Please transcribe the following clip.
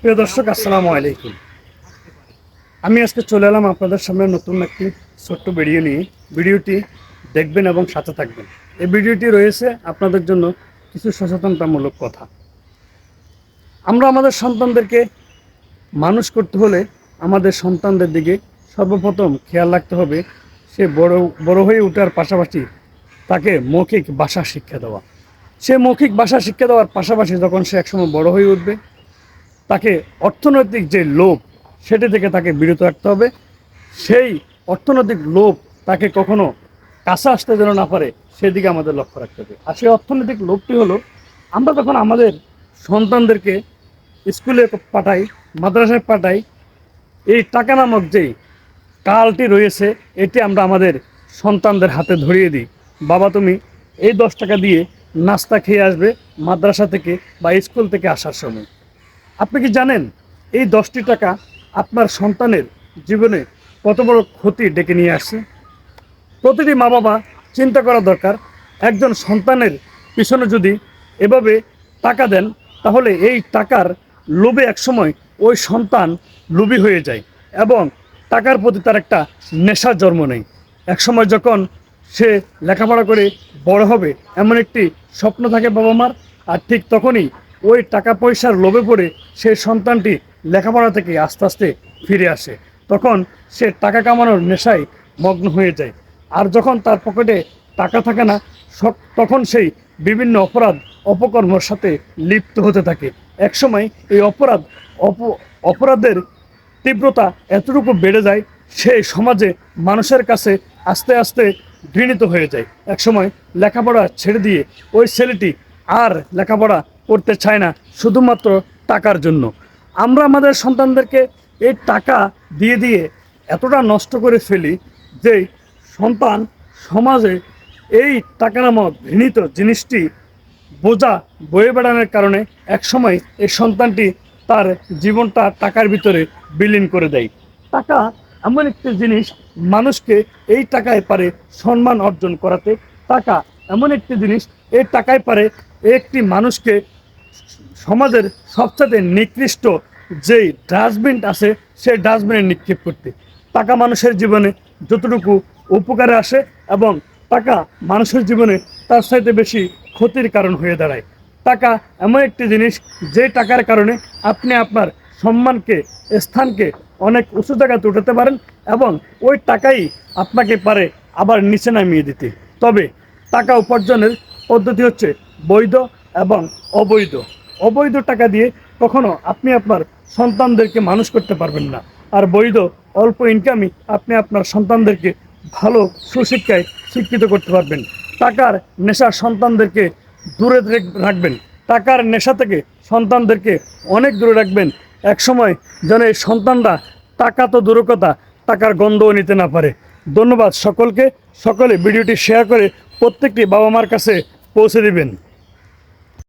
প্রিয় দর্শক, আসসালামু আলাইকুম। আমি আজকে চলে এলাম আপনাদের সামনে নতুন একটি ছোট্ট ভিডিও নিয়ে। ভিডিওটি দেখবেন এবং সাথে থাকবেন। এই ভিডিওটি রয়েছে আপনাদের জন্য কিছু সচেতনতামূলক কথা। আমরা আমাদের সন্তানদেরকে মানুষ করতে হলে আমাদের সন্তানদের দিকে সর্বপ্রথম খেয়াল রাখতে হবে। সে বড় বড় হয়ে ওঠার পাশাপাশি তাকে মৌখিক ভাষা শিক্ষা দেওয়া। সে মৌখিক ভাষা শিক্ষা দেওয়ার পাশাপাশি যখন সে একসময় বড় হয়ে উঠবে তাকে অর্থনৈতিক যে লোভ, সেটি থেকে তাকে বিরত রাখতে হবে। সেই অর্থনৈতিক লোভ তাকে কখনো কাছে আসতে যেন না পারে, সেদিকে আমাদের লক্ষ্য রাখতে হবে। আর সেই অর্থনৈতিক লোভটি হলো, আমরা যখন আমাদের সন্তানদেরকে স্কুলে পাঠাই, মাদ্রাসায় পাঠাই, এই টাকা নামক যেই কালটি রয়েছে, এটি আমরা আমাদের সন্তানদের হাতে ধরিয়ে দিই। বাবা, তুমি এই দশ টাকা দিয়ে নাস্তা খেয়ে আসবে মাদ্রাসা থেকে বা স্কুল থেকে আসার সময়। আপনি কি জানেন এই দশটি টাকা আপনার সন্তানের জীবনে কত বড় ক্ষতি ডেকে নিয়ে আসছে? প্রতিটি মা বাবা চিন্তা করা দরকার, একজন সন্তানের পিছনে যদি এভাবে টাকা দেন, তাহলে এই টাকার লোভে একসময় ওই সন্তান লোভী হয়ে যায় এবং টাকার প্রতি তার একটা নেশা জন্ম নেই। একসময় যখন সে লেখাপড়া করে বড় হবে, এমন একটি স্বপ্ন থাকে বাবা মার আর ঠিক তখনই ওই টাকা পয়সার লোভে পড়ে সেই সন্তানটি লেখাপড়া থেকে আস্তে আস্তে ফিরে আসে। তখন সে টাকা কামানোর নেশায় মগ্ন হয়ে যায়। আর যখন তার পকেটে টাকা থাকে না তখন সেই বিভিন্ন অপরাধ অপকর্মর সাথে লিপ্ত হতে থাকে। একসময় এই অপরাধ অপ অপরাধের তীব্রতা এতটুকু বেড়ে যায়, সে সমাজে মানুষের কাছে আস্তে আস্তে ঘৃণিত হয়ে যায়। একসময় লেখাপড়া ছেড়ে দিয়ে ওই ছেলেটি আর লেখাপড়া করতে চায় না, শুধুমাত্র টাকার জন্য। আমরা আমাদের সন্তানদেরকে এই টাকা দিয়ে দিয়ে এতটা নষ্ট করে ফেলি যে সন্তান সমাজে এই টাকা নামক ঘৃণিত জিনিসটি বোঝা, বয়ে বেড়ানোর কারণে একসময় এই সন্তানটি তার জীবনটা টাকার ভিতরে বিলীন করে দেয়। টাকা এমন একটি জিনিস, মানুষকে এই টাকায় পারে সম্মান অর্জন করাতে। টাকা এমন একটি জিনিস, এই টাকায় পারে একটি মানুষকে সমাজের সবচেয়ে নিকৃষ্ট যেই ডাস্টবিন আছে, সেই ডাস্টবিনে নিক্ষেপ করতে। টাকা মানুষের জীবনে যতটুকু উপকারে আসে এবং টাকা মানুষের জীবনে তার চাইতে বেশি ক্ষতির কারণ হয়ে দাঁড়ায়। টাকা এমন একটি জিনিস যে টাকার কারণে আপনি আপনার সম্মানকে, স্থানকে অনেক উঁচু জায়গাতে উঠাতে পারেন এবং ওই টাকাই আপনাকে পারে আবার নিচে নামিয়ে দিতে। তবে টাকা উপার্জনের পদ্ধতি হচ্ছে বৈধ এবং অবৈধ অবৈধ টাকা দিয়ে কখনো আপনি আপনার সন্তানদেরকে মানুষ করতে পারবেন না। আর বৈধ, অল্প ইনকামই আপনি আপনার সন্তানদেরকে ভালো সুশিক্ষায় শিক্ষিত করতে পারবেন। টাকার নেশা সন্তানদেরকে দূরে রেখ- রাখবেন। টাকার নেশা থেকে সন্তানদেরকে অনেক দূরে রাখবেন। একসময় যেন এই সন্তানরা টাকা তো দূর কথা টাকার গন্ধও নিতে না পারে। ধন্যবাদ সকলকে। সকলে ভিডিওটি শেয়ার করে প্রত্যেকটি বাবা মার কাছে পৌঁছে দিবেন।